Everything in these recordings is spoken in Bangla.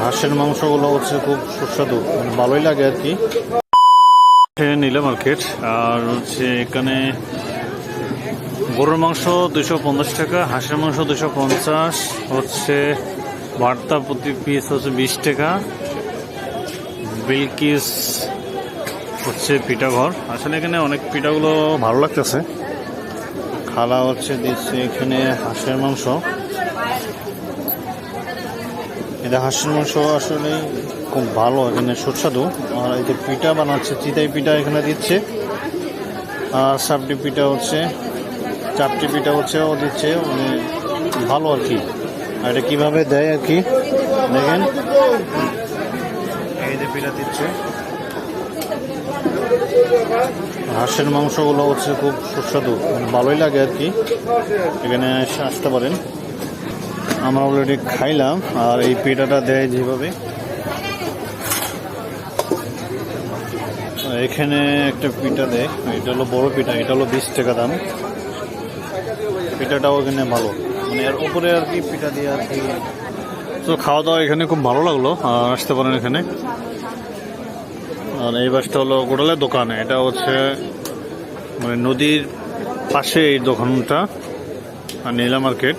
হাঁসের মাংসগুলো হচ্ছে খুব সুস্বাদু মানে ভালোই লাগে আর কি। নিলাম মার্কেট আর হচ্ছে এখানে গরুর মাংস দুশো পঞ্চাশ টাকা, হাঁসের মাংস দুশো পঞ্চাশ, হচ্ছে বার্তা প্রতি পিস হচ্ছে বিশ টাকা, বিলকিস হচ্ছে পিঠাঘর। আসলে এখানে অনেক পিঠাগুলো ভালো লাগতেছে। খালা হচ্ছে দিচ্ছে এখানে হাঁসের মাংস। এটা হাঁসের মাংস আসলে খুব ভালো এখানে সুস্বাদু। আর যে পিঠা বানাচ্ছে, চিতাই পিঠা এখানে দিচ্ছে। আর সাপটি পিঠা হচ্ছে, চাপটি পিঠা হচ্ছে, ও দিচ্ছে মানে ভালো আর কি। আর এটা কীভাবে দেয় আর কি? দেখেন। এই যে পিঠা দিচ্ছে। হাঁসের মাংসগুলো হচ্ছে খুব সুস্বাদু মানে ভালোই লাগে আর কি। এখানে আসতে পারেন আমরা অলরেডি খাইলাম, আর এই পিঠাটা দেয় যেভাবে। এখানে একটা পিঠা দেয়, এটা হলো বড় পিঠা, এটা হলো বিশ টাকা দাম। পিঠাটাও এখানে ভালো। মানে এর উপরে আর কি পিঠা দিয়ে আর কি। তো খাওয়া দাওয়া এখানে খুব ভালো লাগল আসতে পারেন এখানে। আর এই বাসটা হলো গোড়ালের দোকান, এটা হচ্ছে মানে নদীর পাশে এই দোকানটা, আর নীলা মার্কেট।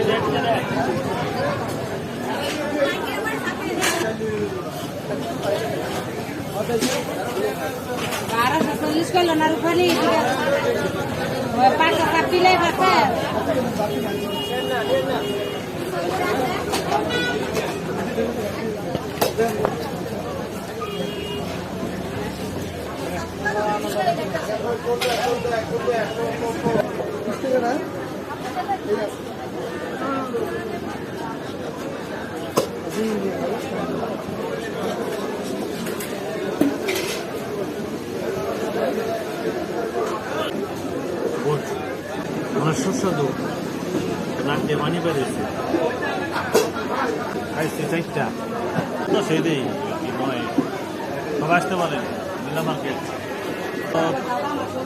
बारह सत्ताईस को लोना रूपा नहीं व्यापार का कापी ले Thank you. সুস্বাদু দিয়ে পানি বেরিয়েছে খাইছে চারটা তো সেই দিই হয় সবাই আসতে পারেন নীলা মার্কেট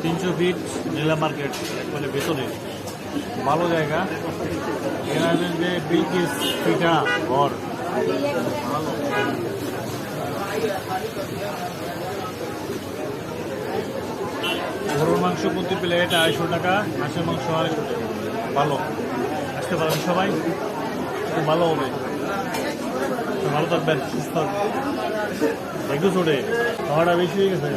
তিনশো ফিট নীলা মার্কেট একবারে ভেতরে ভালো জায়গা এখানে যে বিলকিস পিঠা ঘর গরুর মাংস প্রতি প্লেট আড়াইশো টাকা, হাঁসের মাংস আড়াইশো টাকা। ভালো। আসতে পারেন সবাই। ভালো হবে। ভালো থাকবেন, সুস্থ থাকবেন। একটু ছোটে খাওয়াটা বেশি হয়ে গেছে।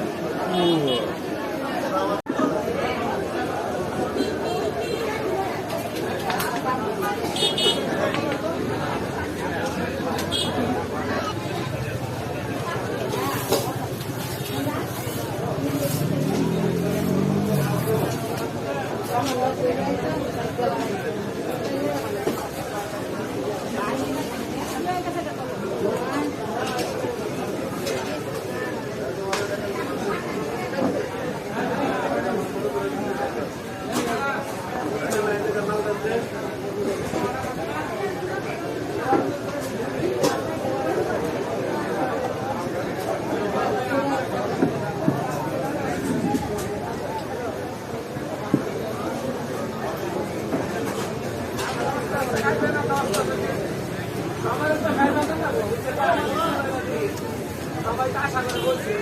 সবাই আশা করে বলছে